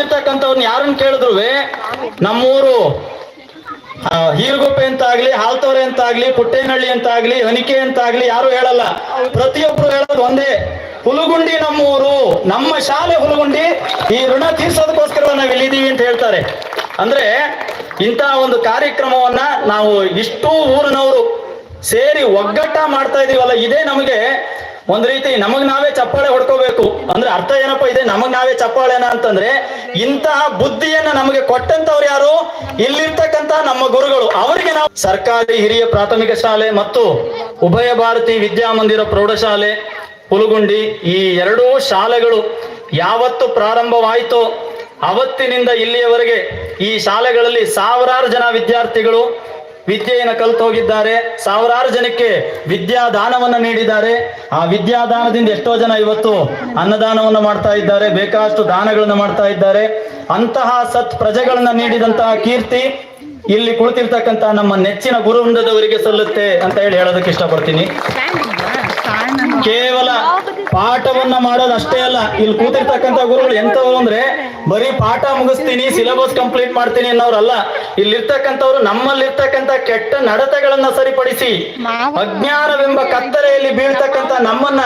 ಇರ್ತಕ್ಕಂಥವ್ರನ್ನ ಯಾರನ್ನ ಕೇಳಿದ್ರು ನಮ್ಮೂರು ಹೀರ್ಗುಪ್ಪೆ ಅಂತ ಆಗ್ಲಿ ಹಾಲ್ತೋರೆ ಅಂತ ಆಗ್ಲಿ ಪುಟ್ಟೇನಹಳ್ಳಿ ಅಂತ ಆಗ್ಲಿ ಹನಿಕೆ ಅಂತ ಆಗ್ಲಿ ಯಾರು ಹೇಳಲ್ಲ. ಪ್ರತಿಯೊಬ್ರು ಹೇಳೋದು ಒಂದೇ. ಹುಲಗುಂಡಿ ನಮ್ಮೂರು, ನಮ್ಮ ಶಾಲೆ ಹುಲುಗುಂಡಿ, ಈ ಋಣ ತೀರ್ಸೋದಕ್ಕೋಸ್ಕರ ನಾವು ಇಲ್ಲಿದ್ದೀವಿ ಅಂತ ಹೇಳ್ತಾರೆ. ಅಂದ್ರೆ ಇಂತಹ ಒಂದು ಕಾರ್ಯಕ್ರಮವನ್ನ ನಾವು ಇಷ್ಟು ಊರಿನವರು ಸೇರಿ ಒಗ್ಗಟ್ಟ ಮಾಡ್ತಾ ಇದೀವಲ್ಲ, ಇದೇ ನಮಗೆ ಒಂದ್ ರೀತಿ ನಮಗ್ ನಾವೇ ಚಪ್ಪಾಳೆ ಹೊಡ್ಕೋಬೇಕು. ಅಂದ್ರೆ ಅರ್ಥ ಏನಪ್ಪ ಇದೆ? ನಮಗ್ ನಾವೇ ಚಪ್ಪಾಳೆನ ಅಂತಂದ್ರೆ ಇಂತಹ ಬುದ್ಧಿಯನ್ನ ನಮಗೆ ಕೊಟ್ಟಂತವ್ರು ಯಾರು? ಇಲ್ಲಿರ್ತಕ್ಕಂತ ನಮ್ಮ ಗುರುಗಳು. ಅವರಿಗೆ ನಾವು ಸರ್ಕಾರಿ ಹಿರಿಯ ಪ್ರಾಥಮಿಕ ಶಾಲೆ ಮತ್ತು ಉಭಯ ಭಾರತಿ ವಿದ್ಯಾಮಂದಿರ ಪ್ರೌಢಶಾಲೆ, ಹುಲಗುಂಡಿ ಈ ಎರಡೂ ಶಾಲೆಗಳು ಯಾವತ್ತು ಪ್ರಾರಂಭವಾಯಿತೋ ಅವತ್ತಿನಿಂದ ಇಲ್ಲಿಯವರೆಗೆ ಈ ಶಾಲೆಗಳಲ್ಲಿ ಸಾವಿರಾರು ಜನ ವಿದ್ಯಾರ್ಥಿಗಳು ವಿದ್ಯೆಯನ್ನು ಕಲ್ತು ಹೋಗಿದ್ದಾರೆ. ಸಾವಿರಾರು ಜನಕ್ಕೆ ವಿದ್ಯಾದಾನವನ್ನ ನೀಡಿದ್ದಾರೆ. ಆ ವಿದ್ಯಾದಾನದಿಂದ ಎಷ್ಟೋ ಜನ ಇವತ್ತು ಅನ್ನದಾನವನ್ನು ಮಾಡ್ತಾ ಇದ್ದಾರೆ. ಬೇಕಾದಷ್ಟು ದಾನಗಳನ್ನು ಮಾಡ್ತಾ ಇದ್ದಾರೆ. ಅಂತಹ ಸತ್ ಪ್ರಜೆಗಳನ್ನ ನೀಡಿದಂತಹ ಕೀರ್ತಿ ಇಲ್ಲಿ ಕುಳಿತಿರ್ತಕ್ಕಂತ ನಮ್ಮ ನೆಚ್ಚಿನ ಗುರುವೃಂದದವರಿಗೆ ಸಲ್ಲುತ್ತೆ ಅಂತ ಹೇಳಿ ಹೇಳೋದಕ್ಕೆ ಇಷ್ಟಪಡ್ತೀನಿ. ಕೇವಲ ಪಾಠವನ್ನ ಮಾಡೋದು ಅಷ್ಟೇ ಅಲ್ಲ. ಇಲ್ಲಿ ಕೂತಿರ್ತಕ್ಕಂಥ ಗುರುಗಳು ಎಂತವ್ರು ಅಂದ್ರೆ, ಬರೀ ಪಾಠ ಮುಗಿಸ್ತೀನಿ, ಸಿಲೆಬಸ್ ಕಂಪ್ಲೀಟ್ ಮಾಡ್ತೀನಿ ಅನ್ನೋರಲ್ಲ ಇಲ್ಲಿರ್ತಕ್ಕಂಥವ್ರು ನಮ್ಮಲ್ಲಿರ್ತಕ್ಕಂಥ ಕೆಟ್ಟ ನಡತೆಗಳನ್ನ ಸರಿಪಡಿಸಿ, ಅಜ್ಞಾನವೆಂಬ ಕತ್ತಲೆಯಲ್ಲಿ ಬೀಳ್ತಕ್ಕಂಥ ನಮ್ಮನ್ನ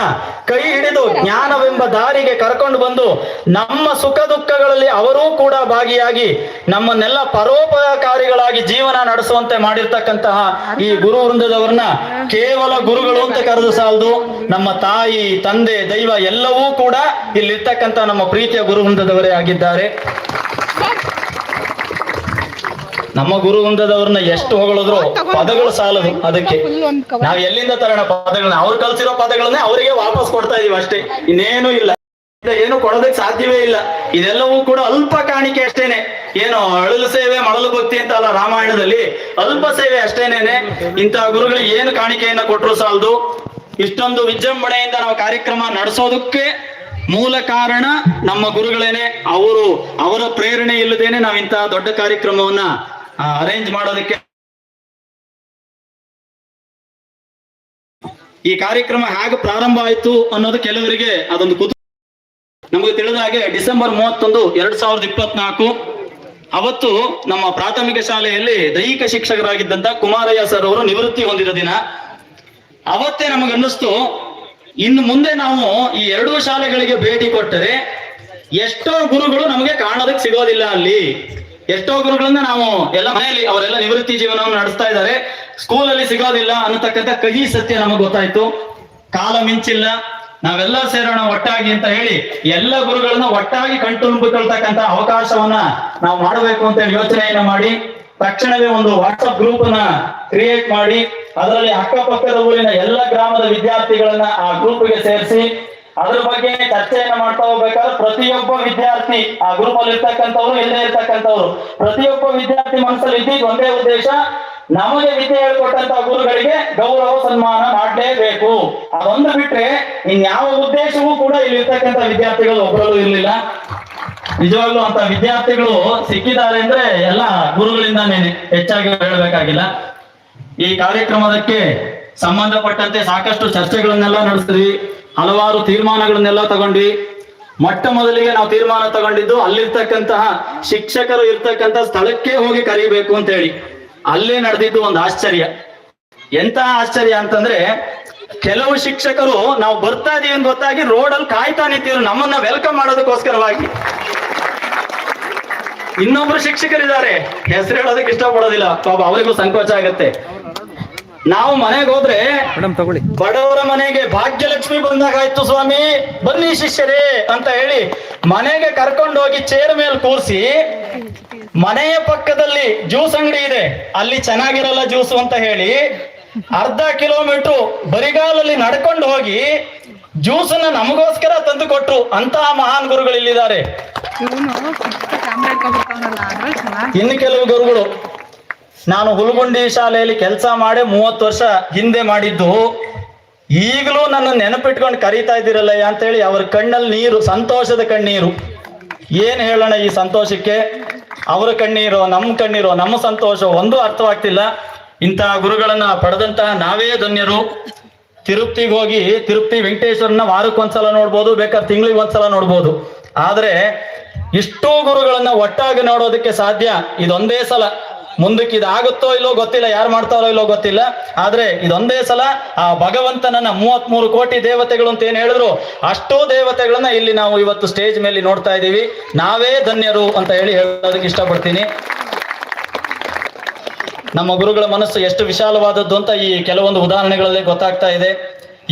ಕೈ ಹಿಡಿದು ಜ್ಞಾನವೆಂಬ ದಾರಿಗೆ ಕರ್ಕೊಂಡು ಬಂದು, ನಮ್ಮ ಸುಖ ದುಃಖಗಳಲ್ಲಿ ಅವರೂ ಕೂಡ ಭಾಗಿಯಾಗಿ, ನಮ್ಮನ್ನೆಲ್ಲ ಪರೋಪಕಾರಿಗಳಾಗಿ ಜೀವನ ನಡೆಸುವಂತೆ ಮಾಡಿರ್ತಕ್ಕಂತಹ ಈ ಗುರು ವೃಂದದವರನ್ನ ಕೇವಲ ಗುರುಗಳು ಅಂತ ಕರೆದು ಸಾಲದು, ನಮ್ಮ ತಾಯಿ, ತಂದೆ ದೈವ ಎಲ್ಲವೂ ಕೂಡ ಇಲ್ಲಿರ್ತಕ್ಕಂಥ ನಮ್ಮ ಪ್ರೀತಿಯ ಗುರುವೃಂದದವರೇ ಆಗಿದ್ದಾರೆ. ನಮ್ಮ ಗುರು ವೃಂದದವ್ರನ್ನ ಎಷ್ಟು ಹೊಗಳಿದ್ರು ಪದಗಳು ಸಾಲದು ಅದಕ್ಕೆ. ನಾವ್ ಎಲ್ಲಿಂದ ತರೋಣ ಪದಗಳನ್ನ? ಅವ್ರು ಕಲ್ಸಿರೋ ಪದಗಳನ್ನೇ ಅವರಿಗೆ ವಾಪಸ್ ಕೊಡ್ತಾ ಇದೀವಿ ಅಷ್ಟೇ. ಇನ್ನೇನು ಇಲ್ಲ. ಏನು ಕೊಡೋದಕ್ಕೆ ಸಾಧ್ಯವೇ ಇಲ್ಲ. ಇದೆಲ್ಲವೂ ಕೂಡ ಅಲ್ಪ ಕಾಣಿಕೆ ಅಷ್ಟೇನೆ. ಏನು ಅಳಲು ಸೇವೆ, ಮಳಲು ಭಕ್ತಿ ಅಂತ ಅಲ್ಲ ರಾಮಾಯಣದಲ್ಲಿ ಅಲ್ಪ ಸೇವೆ ಅಷ್ಟೇನೇನೆ. ಇಂತಹ ಗುರುಗಳಿಗೆ ಏನು ಕಾಣಿಕೆಯನ್ನ ಕೊಟ್ಟರು ಸಾಲದು? ಇಷ್ಟೊಂದು ವಿಜೃಂಭಣೆಯಿಂದ ನಾವು ಕಾರ್ಯಕ್ರಮ ನಡೆಸೋದಕ್ಕೆ ಮೂಲ ಕಾರಣ ನಮ್ಮ ಗುರುಗಳೇನೆ. ಅವರು ಅವರ ಪ್ರೇರಣೆ ಇಲ್ಲದೇನೆ ನಾವು ಇಂತಹ ದೊಡ್ಡ ಕಾರ್ಯಕ್ರಮವನ್ನ ಅರೇಂಜ್ ಮಾಡೋದಕ್ಕೆ ಈ ಕಾರ್ಯಕ್ರಮ ಹೇಗೆ ಪ್ರಾರಂಭ ಆಯ್ತು ಅನ್ನೋದು ಕೆಲವರಿಗೆ ಅದೊಂದು ಕುತು ನಮಗೆ ತಿಳಿದ ಹಾಗೆ ಡಿಸೆಂಬರ್ ಮೂವತ್ತೊಂದು ಎರಡ್ ಸಾವಿರದ ಇಪ್ಪತ್ನಾಲ್ಕು, ಅವತ್ತು ನಮ್ಮ ಪ್ರಾಥಮಿಕ ಶಾಲೆಯಲ್ಲಿ ದೈಹಿಕ ಶಿಕ್ಷಕರಾಗಿದ್ದಂತ ಕುಮಾರಯ್ಯ ಸರ್ ಅವರು ನಿವೃತ್ತಿ ಹೊಂದಿದ ದಿನ. ಅವತ್ತೇ ನಮಗನ್ನಿಸ್ತು, ಇನ್ನು ಮುಂದೆ ನಾವು ಈ ಎರಡೂ ಶಾಲೆಗಳಿಗೆ ಭೇಟಿ ಕೊಟ್ಟರೆ ಎಷ್ಟೋ ಗುರುಗಳು ನಮಗೆ ಕಾಣೋದಕ್ಕೆ ಸಿಗೋದಿಲ್ಲ ಅಲ್ಲಿ. ಎಷ್ಟೋ ಗುರುಗಳನ್ನ ನಾವು ಎಲ್ಲ ಮನೆಯಲ್ಲಿ ಅವರೆಲ್ಲ ನಿವೃತ್ತಿ ಜೀವನವನ್ನು ನಡೆಸ್ತಾ ಇದ್ದಾರೆ. ಸ್ಕೂಲಲ್ಲಿ ಸಿಗೋದಿಲ್ಲ ಅನ್ನತಕ್ಕಂಥ ಕಹಿ ಸತ್ಯ ನಮಗೆ ಗೊತ್ತಾಯ್ತು. ಕಾಲ ಮಿಂಚಿಲ್ಲ. ನಾವೆಲ್ಲ ಸೇರೋಣ ಒಟ್ಟಾಗಿ ಅಂತ ಹೇಳಿ ಎಲ್ಲ ಗುರುಗಳನ್ನ ಒಟ್ಟಾಗಿ ಕಣ್ತುಂಬಿಕೊಳ್ತಕ್ಕಂತ ಅವಕಾಶವನ್ನ ನಾವು ಮಾಡಬೇಕು ಅಂತ ಯೋಚನೆಯನ್ನ ಮಾಡಿ. ತಕ್ಷಣವೇ ಒಂದು ವಾಟ್ಸಪ್ ಗ್ರೂಪ್ ಅನ್ನ ಕ್ರಿಯೇಟ್ ಮಾಡಿ, ಅದರಲ್ಲಿ ಅಕ್ಕಪಕ್ಕದ ಊರಿನ ಎಲ್ಲ ಗ್ರಾಮದ ವಿದ್ಯಾರ್ಥಿಗಳನ್ನ ಆ ಗ್ರೂಪ್ಗೆ ಸೇರಿಸಿ, ಅದ್ರ ಬಗ್ಗೆ ಚರ್ಚೆಯನ್ನ ಮಾಡ್ತಾ ಹೋಗ್ಬೇಕಾದ್ರೆ ಪ್ರತಿಯೊಬ್ಬ ವಿದ್ಯಾರ್ಥಿ ಆ ಗ್ರೂಪ್ ಅಲ್ಲಿ ಇರ್ತಕ್ಕಂಥವ್ರು ಎಲ್ಲೇ ಇರ್ತಕ್ಕಂಥವ್ರು. ಪ್ರತಿಯೊಬ್ಬ ವಿದ್ಯಾರ್ಥಿ ಮನಸ್ಸಲ್ಲಿ ಇದ್ದಿದ್ದು ಒಂದೇ ಉದ್ದೇಶ, ನಮಗೆ ವಿದ್ಯೆ ಹೇಳ್ಕೊಟ್ಟಂತ ಗುರುಗಳಿಗೆ ಗೌರವ, ಸನ್ಮಾನ ಮಾಡಲೇಬೇಕು. ಅದೊಂದು ಬಿಟ್ರೆ ಇನ್ಯಾವ ಉದ್ದೇಶವೂ ಕೂಡ ಇಲ್ಲಿ ಇರ್ತಕ್ಕಂಥ ವಿದ್ಯಾರ್ಥಿಗಳು ಒಬ್ಬರಲ್ಲೂ ಇರ್ಲಿಲ್ಲ. ನಿಜವಾಗ್ಲೂ ಅಂತ ವಿದ್ಯಾರ್ಥಿಗಳು ಸಿಕ್ಕಿದ್ದಾರೆ ಅಂದ್ರೆ ಎಲ್ಲ ಗುರುಗಳಿಂದಾನೇ ಹೆಚ್ಚಾಗಿ ಹೇಳಬೇಕಾಗಿಲ್ಲ. ಈ ಕಾರ್ಯಕ್ರಮದಕ್ಕೆ ಸಂಬಂಧಪಟ್ಟಂತೆ ಸಾಕಷ್ಟು ಚರ್ಚೆಗಳನ್ನೆಲ್ಲ ನಡೆಸಿದ್ವಿ ಹಲವಾರು ತೀರ್ಮಾನಗಳನ್ನೆಲ್ಲ ತಗೊಂಡ್ವಿ. ಮೊಟ್ಟ ಮೊದಲಿಗೆ ನಾವು ತೀರ್ಮಾನ ತಗೊಂಡಿದ್ದು ಅಲ್ಲಿರ್ತಕ್ಕಂತಹ ಶಿಕ್ಷಕರು ಇರ್ತಕ್ಕಂತಹ ಸ್ಥಳಕ್ಕೆ ಹೋಗಿ ಕರಿಬೇಕು ಅಂತ ಹೇಳಿ. ಅಲ್ಲೇ ನಡೆದಿದ್ದು ಒಂದು ಆಶ್ಚರ್ಯ. ಎಂತ ಆಶ್ಚರ್ಯ ಅಂತಂದ್ರೆ ಕೆಲವು ಶಿಕ್ಷಕರು ನಾವು ಬರ್ತಾ ಇದೀವಿ ಅಂತ ಗೊತ್ತಾಗಿ ರೋಡಲ್ಲಿ ಕಾಯ್ತಾ ನಿಂತಿದ್ರು. ನಮ್ಮನ್ನ ವೆಲ್ಕಮ್ ಮಾಡೋದಕ್ಕೋಸ್ಕರವಾಗಿ. ಇನ್ನೊಬ್ರು ಶಿಕ್ಷಕರಿದ್ದಾರೆ. ಹೆಸರು ಹೇಳೋದಕ್ಕೆ ಇಷ್ಟಪಡೋದಿಲ್ಲ. ಪಾಪ ಅವರಿಗೂ ಸಂಕೋಚ ಆಗತ್ತೆ. ನಾವು ಮನೆಗೆ ಹೋದ್ರೆ ತಗೊಳ್ಳಿ. ಬಡವರ ಮನೆಗೆ ಭಾಗ್ಯಲಕ್ಷ್ಮಿ ಬಂದಾಗ ಆಯ್ತು ಸ್ವಾಮಿ ಬನ್ನಿ ಶಿಷ್ಯರೇ ಅಂತ ಹೇಳಿ ಮನೆಗೆ ಕರ್ಕೊಂಡು ಹೋಗಿ ಚೇರ್ ಮೇಲೆ ಕೂರಿಸಿ ಮನೆಯ ಪಕ್ಕದಲ್ಲಿ ಜ್ಯೂಸ್ ಅಂಗಡಿ ಇದೆ. ಅಲ್ಲಿ ಚೆನ್ನಾಗಿರಲ್ಲ ಜ್ಯೂಸು ಅಂತ ಹೇಳಿ ಅರ್ಧ ಕಿಲೋಮೀಟರ್ ಬರಿಗಾಲಲ್ಲಿ ನಡ್ಕೊಂಡು ಹೋಗಿ ಜ್ಯೂಸ್ ಅನ್ನ ನಮಗೋಸ್ಕರ ತಂದು ಕೊಟ್ರು. ಅಂತಹ ಮಹಾನ್ ಗುರುಗಳು ಇಲ್ಲಿದ್ದಾರೆ. ಇನ್ನು ಕೆಲವು ಗುರುಗಳು. ನಾನು ಹುಲಗುಂಡಿ ಶಾಲೆಯಲ್ಲಿ ಕೆಲಸ ಮಾಡಿ ಮೂವತ್ತು ವರ್ಷ ಹಿಂದೆ ಮಾಡಿದ್ದು. ಈಗಲೂ ನನ್ನ ನೆನಪಿಟ್ಕೊಂಡು ಕರೀತಾ ಇದ್ದೀರಲ್ಲಯ್ಯ ಅಂತೇಳಿ ಅವ್ರ ಕಣ್ಣಲ್ಲಿ ನೀರು, ಸಂತೋಷದ ಕಣ್ಣೀರು. ಏನ್ ಹೇಳೋಣ ಈ ಸಂತೋಷಕ್ಕೆ? ಅವರ ಕಣ್ಣೀರು ನಮ್ಮ ಕಣ್ಣೀರು, ನಮ್ಮ ಸಂತೋಷ, ಒಂದು ಅರ್ಥವಾಗ್ತಿಲ್ಲ. ಇಂತಹ ಗುರುಗಳನ್ನ ಪಡೆದಂತಹ ನಾವೇ ಧನ್ಯರು. ತಿರುಪ್ತಿಗೆ ಹೋಗಿ ತಿರುಪ್ತಿ ವೆಂಕಟೇಶ್ವರನ ವಾರಕ್ಕೊಂದ್ಸಲ ನೋಡ್ಬೋದು, ಬೇಕಾದ್ರೆ ತಿಂಗಳಿಗೆ ಒಂದ್ಸಲ ನೋಡ್ಬೋದು. ಆದ್ರೆ ಇಷ್ಟು ಗುರುಗಳನ್ನ ಒಟ್ಟಾಗಿ ನೋಡೋದಕ್ಕೆ ಸಾಧ್ಯ ಇದೊಂದೇ ಸಲ. ಮುಂದಕ್ಕೆ ಇದಾಗುತ್ತೋ ಇಲ್ಲೋ ಗೊತ್ತಿಲ್ಲ, ಯಾರು ಮಾಡ್ತಾರೋ ಇಲ್ಲೋ ಗೊತ್ತಿಲ್ಲ. ಆದ್ರೆ ಇದೊಂದೇ ಸಲ ಆ ಭಗವಂತನನ್ನ ಮೂವತ್ತ್ ಮೂರು ಕೋಟಿ ದೇವತೆಗಳು ಅಂತ ಏನ್ ಹೇಳಿದ್ರು, ಅಷ್ಟೋ ದೇವತೆಗಳನ್ನ ಇಲ್ಲಿ ನಾವು ಇವತ್ತು ಸ್ಟೇಜ್ ಮೇಲೆ ನೋಡ್ತಾ ಇದ್ದೀವಿ. ನಾವೇ ಧನ್ಯರು ಅಂತ ಹೇಳಿ ಹೇಳೋದಕ್ಕೆ ಇಷ್ಟಪಡ್ತೀನಿ. ನಮ್ಮ ಗುರುಗಳ ಮನಸ್ಸು ಎಷ್ಟು ವಿಶಾಲವಾದದ್ದು ಅಂತ ಈ ಕೆಲವೊಂದು ಉದಾಹರಣೆಗಳಲ್ಲಿ ಗೊತ್ತಾಗ್ತಾ ಇದೆ.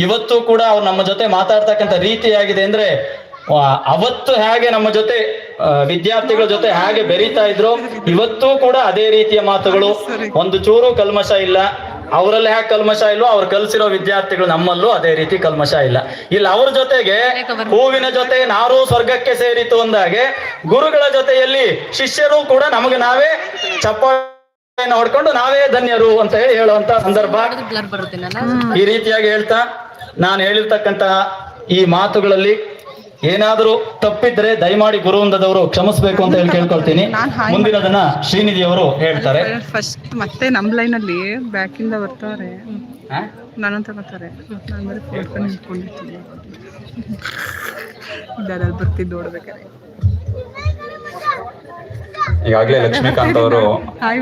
ಇವತ್ತು ಕೂಡ ಅವ್ರು ನಮ್ಮ ಜೊತೆ ಮಾತಾಡ್ತಕ್ಕಂಥ ರೀತಿಯಾಗಿದೆ ಅಂದ್ರೆ ಅವತ್ತು ಹೇಗೆ ನಮ್ಮ ಜೊತೆ ವಿದ್ಯಾರ್ಥಿಗಳ ಜೊತೆ ಹೇಗೆ ಬೆರೀತಾ ಇದ್ರು, ಇವತ್ತು ಕೂಡ ಅದೇ ರೀತಿಯ ಮಾತುಗಳು. ಒಂದು ಚೂರು ಕಲ್ಮಶ ಇಲ್ಲ. ಅವರಲ್ಲಿ ಹೇಗೆ ಕಲ್ಮಶ ಇಲ್ಲೋ ಅವ್ರು ಕಲ್ಸಿರೋ ವಿದ್ಯಾರ್ಥಿಗಳು ನಮ್ಮಲ್ಲೂ ಅದೇ ರೀತಿ ಕಲ್ಮಶ ಇಲ್ಲ. ಇಲ್ಲಿ, ಅವ್ರ ಜೊತೆಗೆ ಹೂವಿನ ಜೊತೆ ನಾರು ಸ್ವರ್ಗಕ್ಕೆ ಸೇರಿತು ಅಂದಾಗೆ, ಗುರುಗಳ ಜೊತೆಯಲ್ಲಿ ಶಿಷ್ಯರು ಕೂಡ ನಮಗೆ ನಾವೇ ಚಪ್ಪಾಳೆಯನ್ನು ಹೊಡ್ಕೊಂಡು ನಾವೇ ಧನ್ಯರು ಅಂತ ಹೇಳಿ ಹೇಳುವಂತ ಸಂದರ್ಭ. ಈ ರೀತಿಯಾಗಿ ಹೇಳ್ತಾ ನಾನು ಹೇಳಿರ್ತಕ್ಕಂತಹ ಈ ಮಾತುಗಳಲ್ಲಿ ಏನಾದರೂ ತಪ್ಪಿದ್ರೆ ದಯಮಾಡಿ ಗುರುವಂದದವರು ಕ್ಷಮಿಸಬೇಕು ಅಂತ ಹೇಳಿ ಕೇಳ್ಕೊಳ್ತೀನಿ. ಮುಂದಿನದನ್ನ ಶ್ರೀನಿಧಿ ಅವರು ಹೇಳ್ತಾರೆ. ಫಸ್ಟ್ ಮತ್ತೆ ನಮ್ ಲೈನಲ್ಲಿ ಬ್ಯಾಕಿಂದ ಬ್ಯಾಕ್ ಇಂದ ನಾನು ತಗೋತಾರೆ ನಾನು ಬರ್ತಿದ್ದು ನೋಡ್ಬೇಕಾರೆ ಈಗಾಗಲೇ ಲಕ್ಷ್ಮೀಕಾಂತ್ ಅವರು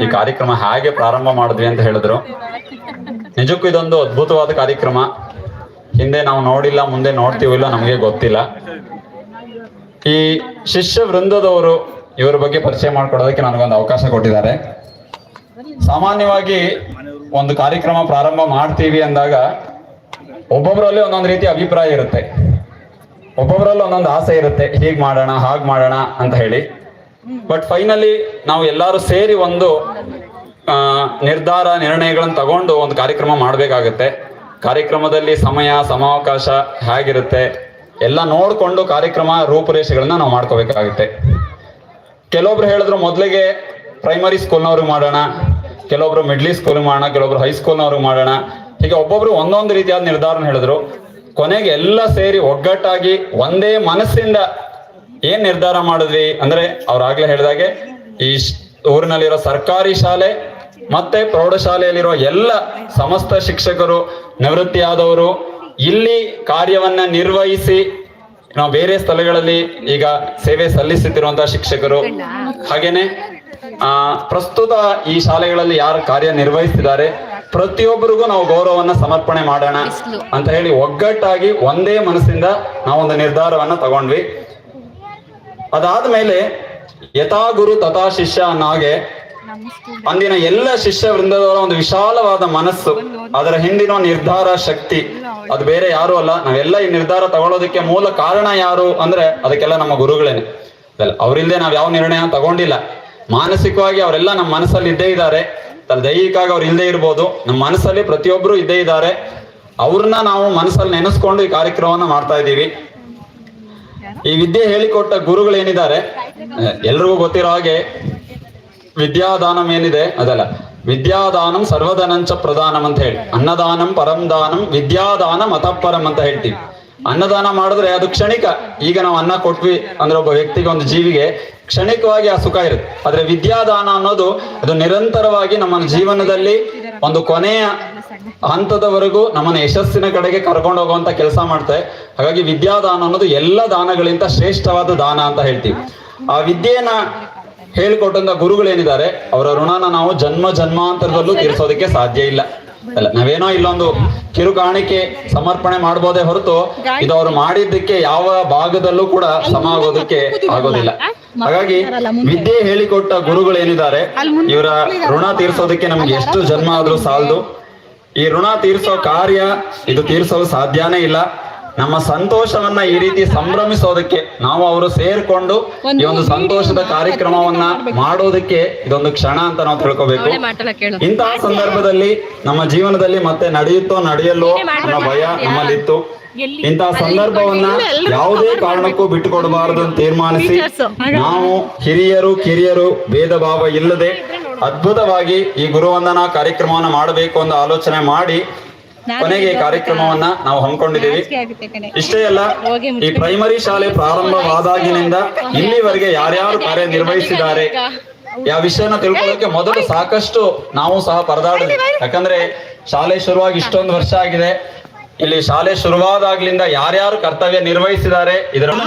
ಈ ಕಾರ್ಯಕ್ರಮ ಹಾಗೆ ಪ್ರಾರಂಭ ಮಾಡಿದ್ವಿ ಅಂತ ಹೇಳಿದ್ರು. ನಿಜಕ್ಕೂ ಇದೊಂದು ಅದ್ಭುತವಾದ ಕಾರ್ಯಕ್ರಮ. ಹಿಂದೆ ನಾವು ನೋಡಿಲ್ಲ ಮುಂದೆ ನೋಡ್ತೀವಿಲ್ಲ ನಮಗೆ ಗೊತ್ತಿಲ್ಲ. ಈ ಶಿಷ್ಯ ವೃಂದದವರು ಇವರ ಬಗ್ಗೆ ಪರಿಚಯ ಮಾಡ್ಕೊಡೋದಕ್ಕೆ ನನಗೊಂದು ಅವಕಾಶ ಕೊಟ್ಟಿದ್ದಾರೆ. ಸಾಮಾನ್ಯವಾಗಿ ಒಂದು ಕಾರ್ಯಕ್ರಮ ಪ್ರಾರಂಭ ಮಾಡ್ತೀವಿ ಅಂದಾಗ ಒಬ್ಬೊಬ್ಬರಲ್ಲಿ ಒಂದೊಂದು ರೀತಿ ಅಭಿಪ್ರಾಯ ಇರುತ್ತೆ. ಒಬ್ಬೊಬ್ಬರಲ್ಲಿ ಒಂದೊಂದು ಆಸೆ ಇರುತ್ತೆ. ಹೀಗ್ ಮಾಡೋಣ ಹಾಗ್ ಮಾಡೋಣ ಅಂತ ಹೇಳಿ. ಬಟ್ ಫೈನಲಿ ನಾವು ಎಲ್ಲರೂ ಸೇರಿ ಒಂದು ನಿರ್ಧಾರ, ನಿರ್ಣಯಗಳನ್ನು ತಗೊಂಡು ಒಂದು ಕಾರ್ಯಕ್ರಮ ಮಾಡಬೇಕಾಗುತ್ತೆ. ಕಾರ್ಯಕ್ರಮದಲ್ಲಿ ಸಮಯ, ಸಮಾವಕಾಶ ಹೇಗಿರುತ್ತೆ, ಎಲ್ಲ ನೋಡಿಕೊಂಡು ಕಾರ್ಯಕ್ರಮ ರೂಪುರೇಷೆಗಳನ್ನ ನಾವು ಮಾಡ್ಕೋಬೇಕಾಗುತ್ತೆ. ಕೆಲವೊಬ್ರು ಹೇಳಿದ್ರು ಮೊದಲಿಗೆ ಪ್ರೈಮರಿ ಸ್ಕೂಲ್ನವ್ರಿಗೆ ಮಾಡೋಣ, ಕೆಲವೊಬ್ರು ಮಿಡ್ಲಿ ಸ್ಕೂಲ್ ಮಾಡೋಣ, ಕೆಲವೊಬ್ರು ಹೈಸ್ಕೂಲ್ನವ್ರಿಗೆ ಮಾಡೋಣ. ಹೀಗೆ ಒಬ್ಬೊಬ್ರು ಒಂದೊಂದು ರೀತಿಯಾದ ನಿರ್ಧಾರ ಹೇಳಿದ್ರು. ಕೊನೆಗೆ ಎಲ್ಲ ಸೇರಿ ಒಗ್ಗಟ್ಟಾಗಿ ಒಂದೇ ಮನಸ್ಸಿಂದ ಏನ್ ನಿರ್ಧಾರ ಮಾಡಿದ್ವಿ ಅಂದ್ರೆ ಅವ್ರಾಗ್ಲೇ ಹೇಳಿದಾಗೆ ಈ ಊರಿನಲ್ಲಿರೋ ಸರ್ಕಾರಿ ಶಾಲೆ ಮತ್ತೆ ಪ್ರೌಢಶಾಲೆಯಲ್ಲಿರೋ ಎಲ್ಲ ಸಮಸ್ತ ಶಿಕ್ಷಕರು ನಿವೃತ್ತಿಯಾದವರು ಇಲ್ಲಿ ಕಾರ್ಯವನ್ನ ನಿರ್ವಹಿಸಿ ನಾವು ಬೇರೆ ಸ್ಥಳಗಳಲ್ಲಿ ಈಗ ಸೇವೆ ಸಲ್ಲಿಸುತ್ತಿರುವಂತಹ ಶಿಕ್ಷಕರು. ಹಾಗೇನೆ ಆ ಪ್ರಸ್ತುತ ಈ ಶಾಲೆಗಳಲ್ಲಿ ಯಾರು ಕಾರ್ಯ ನಿರ್ವಹಿಸ್ತಿದ್ದಾರೆ ಪ್ರತಿಯೊಬ್ಬರಿಗೂ ನಾವು ಗೌರವವನ್ನ ಸಮರ್ಪಣೆ ಮಾಡೋಣ ಅಂತ ಹೇಳಿ ಒಗ್ಗಟ್ಟಾಗಿ ಒಂದೇ ಮನಸ್ಸಿಂದ ನಾವೊಂದು ನಿರ್ಧಾರವನ್ನ ತಗೊಂಡ್ವಿ. ಅದಾದ್ಮೇಲೆ ಯಥಾ ಗುರು ತಥಾ ಶಿಷ್ಯ ಅನ್ನೋ ಹಾಗೆ ಅಂದಿನ ಎಲ್ಲ ಶಿಷ್ಯ ವೃಂದದವರ ಒಂದು ವಿಶಾಲವಾದ ಮನಸ್ಸು ಅದರ ಹಿಂದಿನ ನಿರ್ಧಾರ ಶಕ್ತಿ. ಅದು ಬೇರೆ ಯಾರು ಅಲ್ಲ. ನಾವೆಲ್ಲ ಈ ನಿರ್ಧಾರ ತಗೊಳ್ಳೋದಕ್ಕೆ ಮೂಲ ಕಾರಣ ಯಾರು ಅಂದ್ರೆ ಅದಕ್ಕೆಲ್ಲ ನಮ್ಮ ಗುರುಗಳೇನೆ ಅವ್ರಿಲ್ದೆ ನಾವ್ ಯಾವ ನಿರ್ಣಯ ತಗೊಂಡಿಲ್ಲ. ಮಾನಸಿಕವಾಗಿ ಅವರೆಲ್ಲ ನಮ್ಮ ಮನಸ್ಸಲ್ಲಿ ಇದ್ದೇ ಇದ್ದಾರೆ. ಅಲ್ಲ ದೈಹಿಕವಾಗಿ ಅವ್ರು ಇಲ್ಲದೆ ಇರ್ಬೋದು. ನಮ್ಮ ಮನಸ್ಸಲ್ಲಿ ಪ್ರತಿಯೊಬ್ರು ಇದ್ದೇ ಇದ್ದಾರೆ. ಅವ್ರನ್ನ ನಾವು ಮನಸ್ಸಲ್ಲಿ ನೆನೆಸ್ಕೊಂಡು ಈ ಕಾರ್ಯಕ್ರಮವನ್ನ ಮಾಡ್ತಾ ಇದ್ದೀವಿ. ಈ ವಿದ್ಯೆ ಹೇಳಿಕೊಟ್ಟ ಗುರುಗಳೇನಿದ್ದಾರೆ ಎಲ್ರಿಗೂ ಗೊತ್ತಿರೋ ಹಾಗೆ ವಿದ್ಯಾದಾನಂ ಏನಿದೆ? ಅದಲ್ಲ, ವಿದ್ಯಾದಾನಂ ಸರ್ವಧನಂಚ ಪ್ರಧಾನಂ ಅಂತ ಹೇಳಿ. ಅನ್ನದಾನಂ ಪರಂ ದಾನಂ ವಿದ್ಯಾದಾನಂ ಅಂತ ಹೇಳ್ತೀವಿ. ಅನ್ನದಾನ ಮಾಡಿದ್ರೆ ಅದು ಕ್ಷಣಿಕ. ಈಗ ನಾವು ಅನ್ನ ಕೊಟ್ವಿ ಅಂದ್ರೆ ಒಬ್ಬ ವ್ಯಕ್ತಿಗೆ ಒಂದು ಜೀವಿಗೆ ಕ್ಷಣಿಕವಾಗಿ ಆ ಸುಖ ಇರುತ್ತೆ. ಆದ್ರೆ ವಿದ್ಯಾದಾನ ಅನ್ನೋದು ಅದು ನಿರಂತರವಾಗಿ ನಮ್ಮ ಜೀವನದಲ್ಲಿ ಒಂದು ಕೊನೆಯ ಹಂತದವರೆಗೂ ನಮ್ಮನ್ನ ಯಶಸ್ಸಿನ ಕಡೆಗೆ ಕರ್ಕೊಂಡು ಹೋಗುವಂತ ಕೆಲಸ ಮಾಡ್ತಾರೆ ಹಾಗಾಗಿ ವಿದ್ಯಾದಾನ ಅನ್ನೋದು ಎಲ್ಲ ದಾನಗಳಿಂದ ಶ್ರೇಷ್ಠವಾದ ದಾನ ಅಂತ ಹೇಳ್ತೀವಿ. ಆ ವಿದ್ಯೆಯನ್ನ ಹೇಳಿಕೊಟ್ಟಂತ ಗುರುಗಳೇನಿದ್ದಾರೆ ಅವರ ಋಣನ ನಾವು ಜನ್ಮ ಜನ್ಮಾಂತರದಲ್ಲೂ ತೀರಿಸೋದಕ್ಕೆ ಸಾಧ್ಯ ಇಲ್ಲ. ಅಲ್ಲ ನಾವೇನೋ ಇಲ್ಲೊಂದು ಕಿರು ಕಾಣಿಕೆ ಸಮರ್ಪಣೆ ಮಾಡ್ಬೋದೇ ಹೊರತು ಇದು ಅವ್ರು ಮಾಡಿದ್ದಕ್ಕೆ ಯಾವ ಭಾಗದಲ್ಲೂ ಕೂಡ ಸಮ ಆಗೋದಕ್ಕೆ ಆಗೋದಿಲ್ಲ. ಹಾಗಾಗಿ ವಿದ್ಯೆ ಹೇಳಿಕೊಟ್ಟ ಗುರುಗಳೇನಿದ್ದಾರೆ ಇವರ ಋಣ ತೀರಿಸೋದಕ್ಕೆ ನಮ್ಗೆ ಎಷ್ಟು ಜನ್ಮ ಆದ್ರೂ ಸಾಲದು. ಈ ಋಣ ತೀರಿಸೋ ಕಾರ್ಯ ಇದು ತೀರಿಸಲು ಸಾಧ್ಯನೇ ಇಲ್ಲ. ನಮ್ಮ ಸಂತೋಷವನ್ನ ಈ ರೀತಿ ಸಂಭ್ರಮಿಸೋದಕ್ಕೆ ನಾವು ಅವರು ಸೇರ್ಕೊಂಡು ಈ ಒಂದು ಸಂತೋಷದ ಕಾರ್ಯಕ್ರಮವನ್ನ ಮಾಡೋದಕ್ಕೆ ಇದೊಂದು ಕ್ಷಣ ಅಂತ ನಾವು ತಿಳ್ಕೊಬೇಕು. ಇಂತಹ ಸಂದರ್ಭದಲ್ಲಿ ನಮ್ಮ ಜೀವನದಲ್ಲಿ ಮತ್ತೆ ನಡೆಯುತ್ತೋ ನಡೆಯಲ್ಲೋ ಅನ್ನೋ ಭಯ ನಮ್ಮಲ್ಲಿತ್ತು. ಇಂತಹ ಸಂದರ್ಭವನ್ನ ಯಾವುದೇ ಕಾರಣಕ್ಕೂ ಬಿಟ್ಟುಕೊಡಬಾರದು ಅಂತ ತೀರ್ಮಾನಿಸಿ ನಾವು ಹಿರಿಯರು ಕಿರಿಯರು ಭೇದ ಭಾವ ಇಲ್ಲದೆ ಅದ್ಭುತವಾಗಿ ಈ ಗುರುವಂದನಾ ಕಾರ್ಯಕ್ರಮವನ್ನ ಮಾಡಬೇಕು ಅಂತ ಆಲೋಚನೆ ಮಾಡಿ ಕೊನೆಗೆ ಈ ಕಾರ್ಯಕ್ರಮವನ್ನ ನಾವು ಹಮ್ಮಿಕೊಂಡಿದ್ದೀವಿ. ಇಷ್ಟೇ ಅಲ್ಲ ಈ ಪ್ರೈಮರಿ ಶಾಲೆ ಪ್ರಾರಂಭವಾದಾಗಿನಿಂದ ಇಲ್ಲಿವರೆಗೆ ಯಾರ್ಯಾರು ಕಾರ್ಯನಿರ್ವಹಿಸಿದ್ದಾರೆ ಯಾವ ವಿಷಯನ ತಿಳ್ಕೊಳ್ಳೋಕೆ ಮೊದಲು ಸಾಕಷ್ಟು ನಾವು ಸಹ ಪರದಾಡಿದ್ವಿ ಯಾಕಂದ್ರೆ ಶಾಲೆ ಶುರುವಾಗಿ ಇಷ್ಟೊಂದು ವರ್ಷ ಆಗಿದೆ. ಇಲ್ಲಿ ಶಾಲೆ ಶುರುವಾದಾಗ್ಲಿಂದ ಯಾರ್ಯಾರು ಕರ್ತವ್ಯ ನಿರ್ವಹಿಸಿದ್ದಾರೆ ಇದರ